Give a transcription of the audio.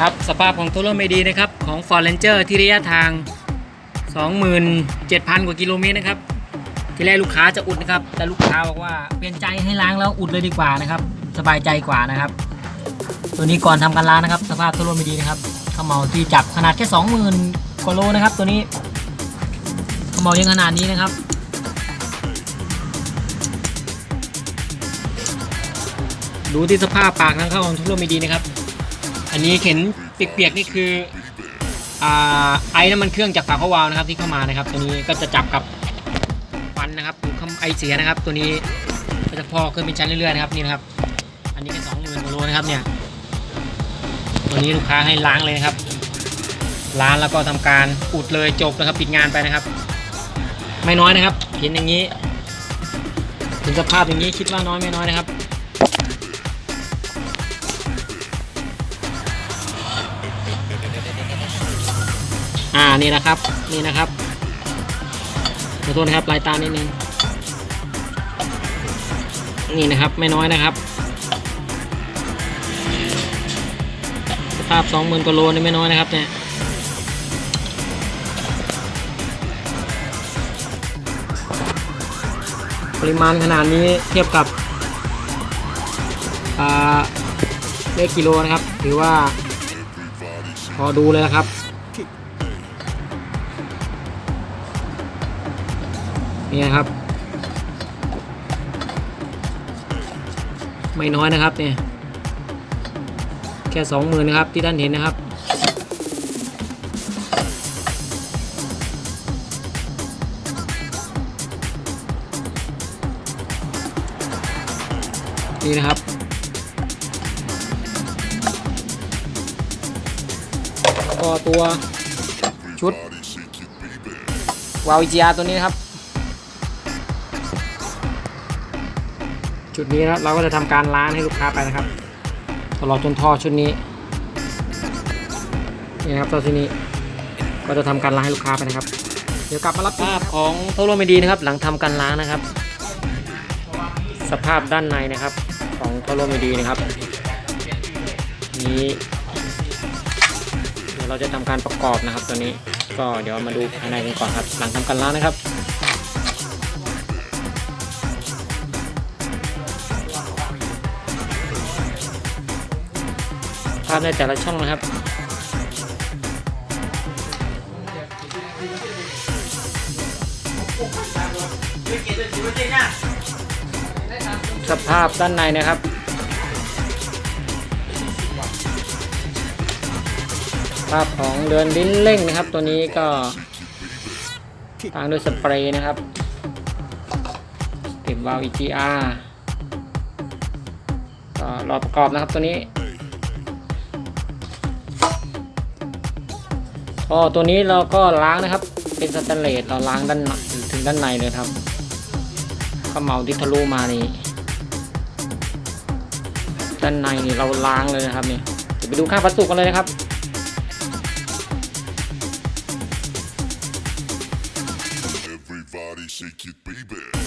ครับสภาพของตัวรถไม่ดีนะครับ ของ Ford Ranger ที่ระยะทาง 27,000 กว่ากิโลเมตรนะครับที่แรกลูกค้าจะอุดนะครับ แต่ลูกค้าบอกว่าเปลี่ยนใจให้ล้างแล้วอุดเลยดีกว่านะครับ สบายใจกว่านะครับ ตัวนี้ก่อนทำการล้างนะครับ สภาพตัวรถไม่ดีนะครับขมเหลาที่จับขนาดแค่ 20,000กว่าโลนะครับ ตัวนี้ขมเหลายังขนาดนี้นะครับดูที่สภาพปากทางเข้าของทุกรถไม่ดีนะครับ อันนี้เข็นเปียกๆนี่คืออ่าไอ้น้ำมันเครื่องจากฝาเข้าวาล์วนะครับที่เข้ามานะครับ ตัวนี้ก็จะจับกับฟันนะครับหรือคำไอเสียนะครับ ตัวนี้ก็จะพอกขึ้นเป็นชั้นเรื่อยๆนะครับนี่นะครับ อันนี้แค่สองหมื่นมาโลนะครับเนี่ยตัวนี้ลูกค้าให้ล้างเลยนะครับล้างแล้วก็ทำการอุดเลยจบนะครับปิดงานไปนะครับ ไม่น้อยนะครับเห็นอย่างนี้เห็นสภาพอย่างนี้คิดว่าน้อยไม่น้อยนะครับ อ่านี่นะครับ นี่นะครับขอโทษนะครับลายตานิดนึงนี่นะครับไม่น้อยนะครับ สภาพสองหมื่นกว่าโลนี่ไม่น้อยนะครับเนี่ยปริมาณขนาดนี้เทียบกับเลขกิโลนะครับ ถือว่าพอดูเลยนะครับ นี่นะครับ ไม่น้อยนะครับเนี่ยแค่สองหมื่นนะครับที่ท่านเห็นนะครับนี่นะครับก็ตัวชุดวาวิจยาตัวนี้นะครับ จุดนี้นะครับเราก็จะทำการล้างให้ลูกค้าไปนะครับ ตลอดจนท่อชุดนี้นี่นะครับท่อชุดนี้ก็จะทำการล้างให้ลูกค้าไปนะครับ เดี๋ยวกลับมารับภาพของโทโรเมดีนะครับ หลังทำการล้างนะครับ สภาพด้านในนะครับ ของโทโรเมดีนะครับนี้เดี๋ยวเราจะทำการประกอบนะครับ ตัวนี้ก็เดี๋ยวมาดูภายในกันก่อนครับ หลังทำการล้างนะครับ ภาพในแต่ละช่องนะครับสภาพด้านในนะครับภาพของเดินลิ้นเร่งนะครับ ตัวนี้ก็ทางด้วยสเปรย์นะครับเติดวาล์ว EGR ก็รอประกอบนะครับตัวนี้ ท่อตัวนี้เราก็ล้างนะครับ เป็นสแตนเลสเราล้างด้านถึงด้านในเลยครับขมเหลาที่ทะลุมานี่ด้านในนี่เราล้างเลยนะครับนี่เดี๋ยวไปดูค่าพัสดุกันเลยนะครับ Everybody shake it, baby.